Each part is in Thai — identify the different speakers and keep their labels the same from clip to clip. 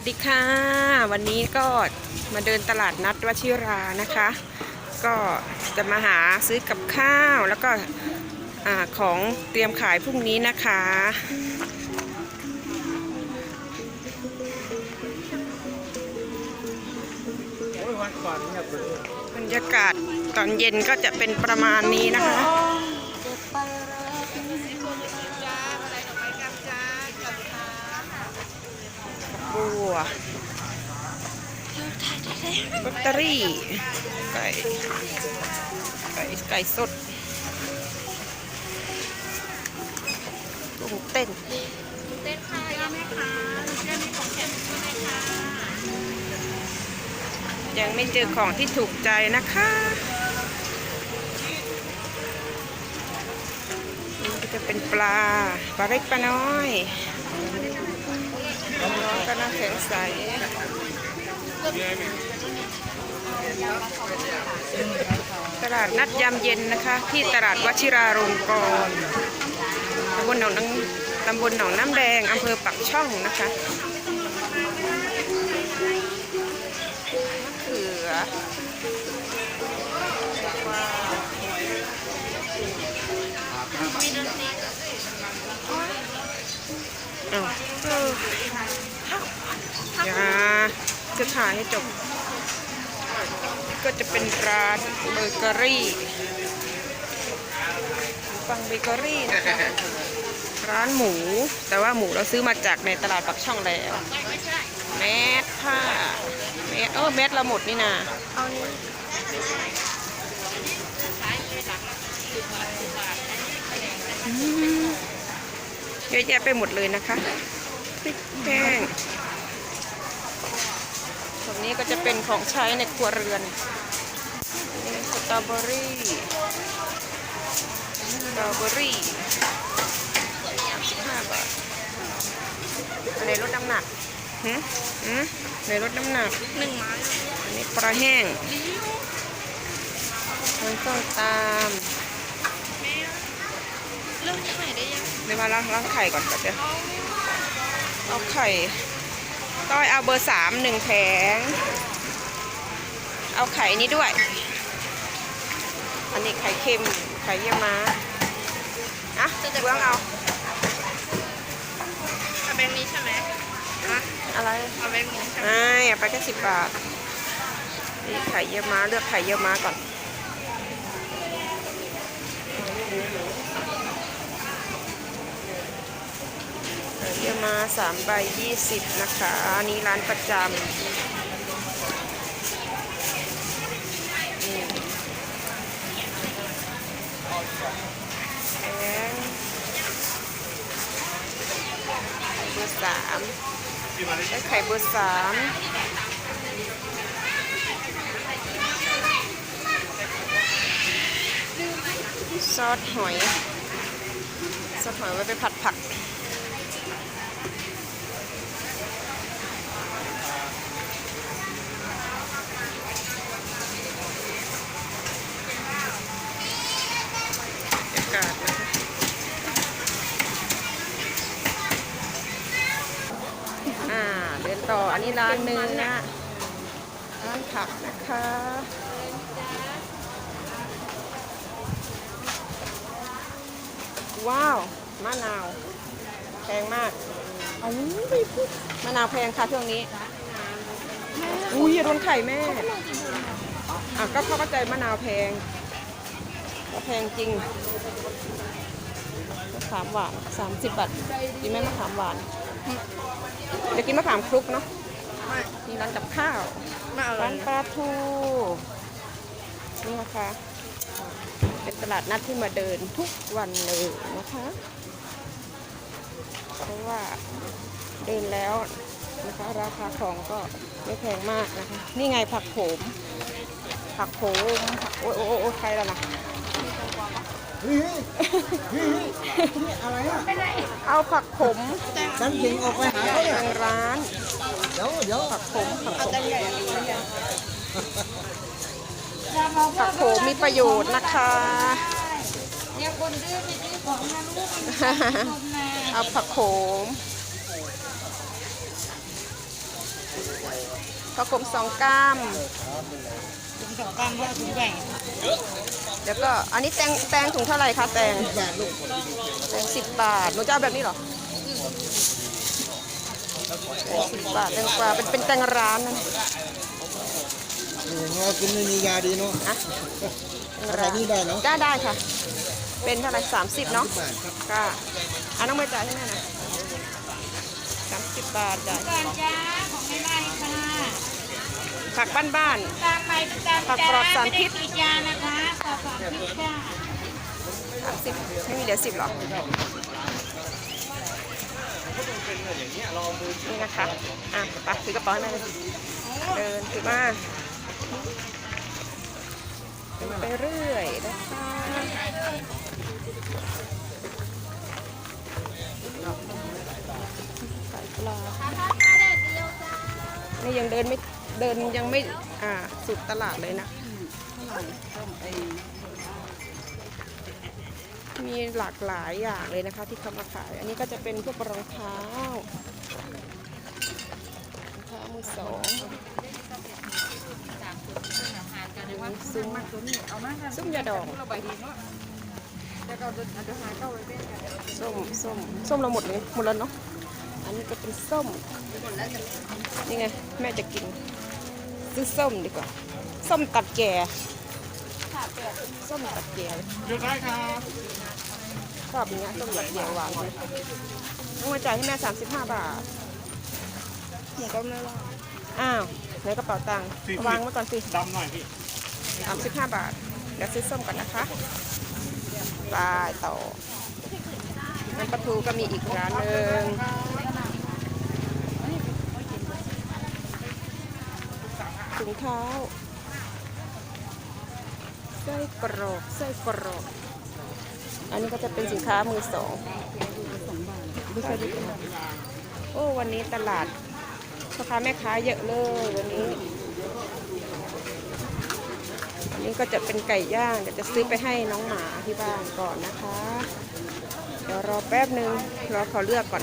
Speaker 1: วัสดีค่ะ วันนี้ก็มาเดินตลาดนัดวชิรานะคะ ก็จะมาหาซื้อกับข้าวแล้วก็อของเตรียมขายพรุ่งนี้นะคะ บรรยากาศตอนเย็นก็จะเป็นประมาณนี้นะคะ ลอตเตอรี่ ไก่ ไก่ไก่สดกุ้งเต้น
Speaker 2: เต้นค่ะย่าแม่ค้าย่ามีของแถมใช่ไหมคะ
Speaker 1: ยังไม่เจอของที่ถูกใจนะคะนี่ก็จะเป็นปลา ปลาเล็กปลาน้อยน้องก็น่าแข็งใส ตลาดนัดยามเย็นนะคะ ที่ตลาดวชิราลงกรณ์ตำบลหนองน้ำตำบลหนองน้ำแดงอำเภอปักช่องนะคะเขืออ้าวเอออย่าจะถ่ายให้จบ ก็จะเป็นร้านเบเกอรี่ฟังเบเกอรี่นะคะร้านหมู แต่ว่าหมูเราซื้อมาจากในตลาดปักช่องแล้วแมสผ้าแมสเออแมสเราหมดนี่นาเอานี่อืมเยอะแยะไปหมดเลยนะคะพริกแห้ง ตรงนี้ก็จะเป็นของใช้ในครัวเรือนนี่สตรอเบอรี่สตรอเบอรี่35บาทอะไรลดน้ำหนักหืมหืมในลดน้ำหนัก
Speaker 2: หนึ่งไม้
Speaker 1: อันนี้ปลาแห้งมันส้มตาม
Speaker 2: เริ่มไข่ได้ยัง
Speaker 1: เดี๋ยวมาล้างล้างไข่ก่อนก็จะเอาไข่ ต้อยเอาเบอร์สามหนึ่งแผง เอาไข่นี้ด้วย อันนี้ไข่เค็ม ไข่เยี่ยมม้าอะเบื้องเอา
Speaker 2: เอาแบงค์นี้ใช่ไหมฮะ
Speaker 1: อะไร
Speaker 2: เอาแบงค์นี้ใช่ไหม
Speaker 1: ไม่เอาไปแค่สิบบาทนี่ไข่เยี่ยมม้าเลือกไข่เยี่ยมม้าก่อน ไข่เยี่ย มาสามใบยี่สิบนะคะ อันนี้ร้านประจำแพงเบอร์สามได้ไข่เบอร์สามซอสหอย ซอสหอยไว้ไปผัดผัก บรรยากาศนะคะอ่า เดินต่อ อันนี้ ร้านเนื้อร้านผักนะคะว้าวมะนาว แพงมากเอาไม่พูดมะนาวแพงค่ะช่วงนี้อุ้ยอย่าโดนไข่แม่อะก็เข้าใจมะนาวแพงก็แพงจริงมะขามหวานสามสิบบาทกินไหมมะขามหวานเดี๋ยวกินมะขามคลุกเนาะ
Speaker 2: ไม่
Speaker 1: มีร้านกับข้าว
Speaker 2: ไม่เอาเล
Speaker 1: ร้ายนปลาทูนี่นะคะ เป็นตลาดนัดที่มาเดินทุกวันเลยนะคะ เพราะว่าเดินแล้วนะคะ ราคาของก็ไม่แพงมากนะคะ นี่ไงผักโขม ผักโขมผักโอ้ยโอ้ยโอ้ยใครแล้วนะ
Speaker 3: อะไรอะ
Speaker 1: เอาผักขม
Speaker 3: ฉันถึงออกไปหาเขาเนี่ย
Speaker 1: ทางร้าน
Speaker 3: เดี๋ยวเดี๋ยว
Speaker 1: ผักขมผักขมผักโขมมีประโยชน์นะคะ
Speaker 2: เนี่ยคนดื้อไปดื้อของนะลูก
Speaker 1: เอาผักโขมผักโขมสองกรัม
Speaker 2: สองกรัมก็ถุงใหญ่
Speaker 1: แล้วก็อันนี้แตงแตงถุงเท่าไหร่คะแตง
Speaker 3: แต
Speaker 1: งสิบบาทหนูจะเอาแบบนี้เหรอ สิบบาทแตงกวาเป็นเป็นแตงร้านนั่น
Speaker 3: นี่เรากินไม่มียาดีเนาะ
Speaker 1: นะ
Speaker 3: เอาแบบนี้ได้เนาะ
Speaker 1: ได้ได้ค่ะ เป็นเท่าไหร่สามสิบเนาะ
Speaker 3: บาทครับ
Speaker 1: ค่ะอะน้องไม่จ่ายให้แม่นะสามสิบบาทจ่าย
Speaker 2: ก่อนจ้าของไม่ได้ค่ะ
Speaker 1: ผักบ้าน
Speaker 2: ตามไปตาม
Speaker 1: ผักปลอดสารพิษ
Speaker 2: ไม่ได้ฉีดยานะคะปลอดสารพิษค่ะ
Speaker 1: ๆสามสิบไม่มีเหลือสิบหรอ นี่นะคะ อะไปถือกระเป๋าให้แม่เลยเดินถือมาเดินไปเรื่อยนะคะใส่ปลานี่ยังเดินไม่ เดินยังไม่ อ่า สุดตลาดเลยนะ มีหลากหลายอย่างเลยนะคะ ที่เขามาขาย อันนี้ก็จะเป็นพวกรองเท้ารองเท้ามือสองซุ้มซุ้มยาดองส้มส้มส้มเราหมดเลยหมดแล้วเนาะอันนี้ก็เป็นส้มนี่ไงแม่จะกินซื้อส้มดีกว่า ส้มตัดแก่ ส้มตัดแก่
Speaker 3: เลือกได้ครับ
Speaker 1: ชอบอย่างเงี้ยต้มแบบเดียวหวานเลยต้องมาจ่ายให้แม่35บาทหมูก็ไม่ว่าอ้าวในกระเป๋าตังค์วางไว้ก่อนสิ
Speaker 3: ดำหน่อยพี่
Speaker 1: 35บาทเดี๋ยวซื้อส้มก่อนนะคะไปต่อน้ำปลาทูก็มีอีกร้านหนึ่งถุงเท้าไส้กรอกไส้กรอกอันนี้ก็จะเป็นสินค้ามือสองไม่ใช่ดีกว่าโอ้วันนี้ตลาดพ่อค้าแม่ค้าเยอะเลยวันนี้อันนี้ก็จะเป็นไก่ย่างเดี๋ยวจะซื้อไปให้น้องหมาที่บ้านก่อนนะคะ เดี๋ยวรอแป๊บหนึ่งรอเขาเลือกก่อน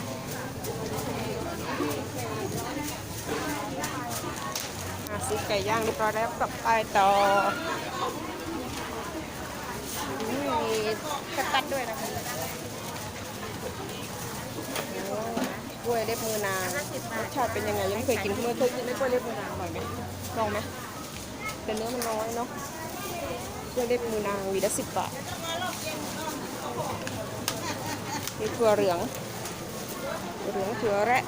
Speaker 1: อะซื้อไก่ย่างเรียบร้อยแล้วกลับไปต่อ มีกระตัดด้วยนะคะโอ้กล้วยเล็บมือนางรสชาติเป็นยังไงยังไม่เคยกินเมื่อเคยกินไหม่กล้วยเล็บมือนางอร่อยไหมลองไหมแต่เนื้อมันน้อยเนาะกล้วยเล็บมือนางวีละสิบบาทมีถั่วเหลืองถั่วเหลืองถั่วแระ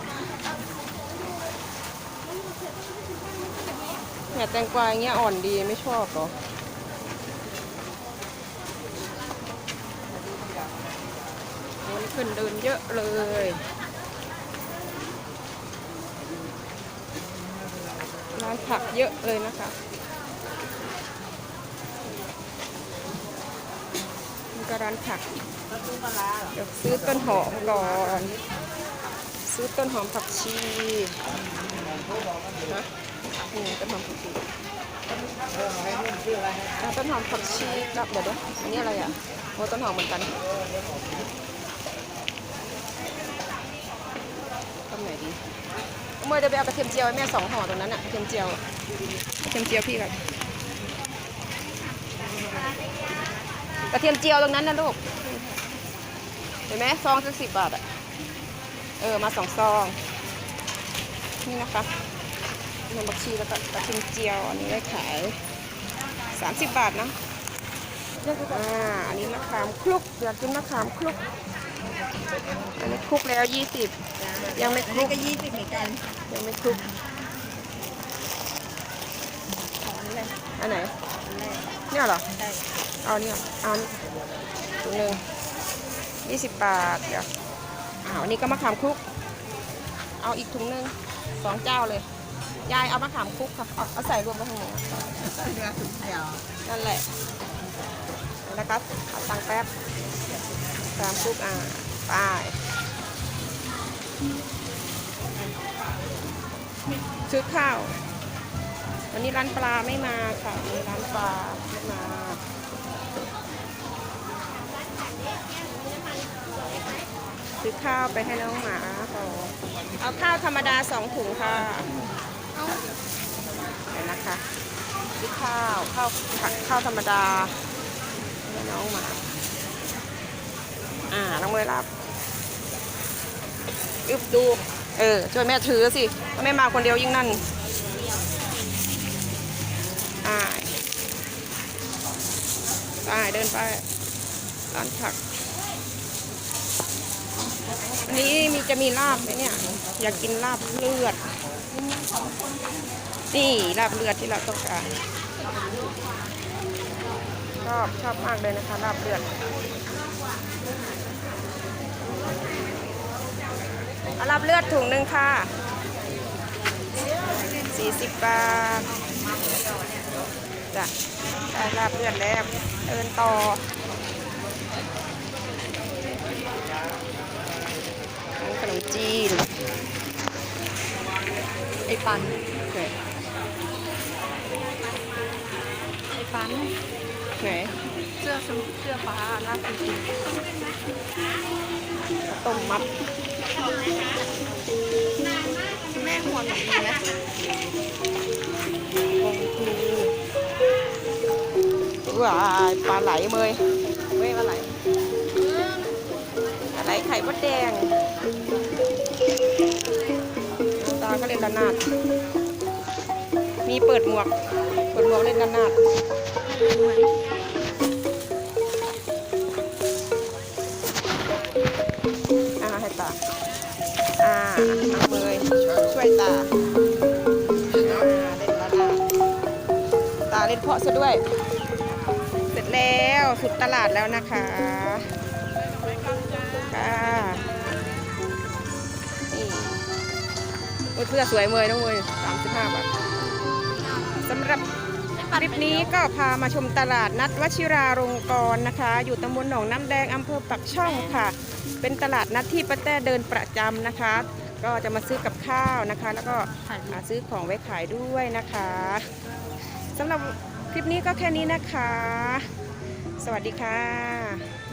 Speaker 1: เนี่ยแตงกวาอย่างเงี้ยอ่อนดีไม่ชอบเหรอ วันนี้คนเดินเยอะเลย ร้านผักเยอะเลยนะคะนี่ก็ร้านผัก เดี๋ยวซื้อต้นหอมก่อน ซื้อต้นหอมผักชีนะนี่ต้นหอมผักชีต้นหอมผักชีกับเดี๋ยวเดี๋ยวอันนี้อะไรอะโอ้ต้นหอมเหมือนกัน ตรงไหนดีเมื่อเดี๋ยวไปเอากระเทียมเจียวให้แม่สองห่อตรงนั้นอะกระเทียมเจียวอะกระเทียมเจียวพี่กับกระเทียมเจียวตรงนั้นนะลูกเห็นไหมซองสักสิบบาทอะเออมาสองซอง นี่นะคะน้ำบักชีแล้วก็กระเทียมเจียวอันนี้ได้ขายสามสิบบาทนะอ่าอันนี้มะขามคลุกอยากกินมะขามคลุก อันนี้คลุกแล้วยี่สิบยังไม่คลุก
Speaker 2: ก็ยี่สิบเหมือนกัน
Speaker 1: ยังไม่คลุกอันไหนเนี่ยเหรอ
Speaker 2: ใช่
Speaker 1: เอาเนี่ยเอานี่ถุงหนึ่งยี่สิบบาทเดี๋ยวอ้าวอันนี้ก็มะขามคลุก เอาอีกถุงหนึ่งสองเจ้าเลย ยายเอามะขามคลุกค่ะเอาเอาใส่รวมกันทั้งหมด
Speaker 2: เรือถุงเดียว
Speaker 1: นั่นแหละแล้วก็เอาตังค์แป๊บมะขามคลุกอ่า ไปซื้อข้าว วันนี้ร้านปลาไม่มาค่ะวันนี้ร้านปลาไม่มาซื้อข้าวไปให้น้องหมาค่ะเอาข้าวธรรมดาสองถุงค่ะเอาไหนนะคะซื้อข้าวข้าวข้าวธรรมดาให้น้องหมา อ่า น้องเมย์รับ อึบดู เออ ช่วยแม่ถือสิถ้าแม่มาคนเดียวยิ่งนั่นอ่าไปเดินไปร้านผัก อันนี้มีจะมีลาบไหมเนี่ย อยากกินลาบเลือด นี่ลาบเลือดที่เราต้องการ ชอบชอบมากเลยนะคะลาบเลือด เอาลาบเลือดถุงหนึ่งค่ะ 40 บาท จ้ะได้ลาบเลือดแล้วเดินต่อร้านขนมจีน
Speaker 2: ไอ้ปัน
Speaker 1: ไหน
Speaker 2: ไอ้ปัน
Speaker 1: ไหน
Speaker 2: เสื้อชมเสื้อฟ้าลาดจริง
Speaker 1: ต้มมัด
Speaker 2: แม่ควนูดีไหม
Speaker 1: กงคูว้าปลาไหลเมยเว้ยปลาไหลปลาไหลไข่มดแดง ตาก็เล่นระนาดมีเปิดหมวก เปิดหมวกเล่นระนาด ตา อ่าน้องเมยช่วยตา อ่าเล่นระนาดตาเล่นเพาะซะด้วย เสร็จแล้วสุดตลาดแล้วนะคะค่ะนี่โอ้ยเสื้อสวยเมยน้องเมยสามสิบห้าบาทสำหรับ คลิปนี้ก็พามาชมตลาดนัดวชิราลงกรณ์นะคะ อยู่ตำบลหนองน้ำแดงอำเภอปักช่องค่ะ เป็นตลาดนัดที่ป้าแต้เดินประจำนะคะ ก็จะมาซื้อกับข้าวนะคะ แล้วก็มาซื้อของไว้ขายด้วยนะคะสำหรับคลิปนี้ก็แค่นี้นะคะ สวัสดีค่ะ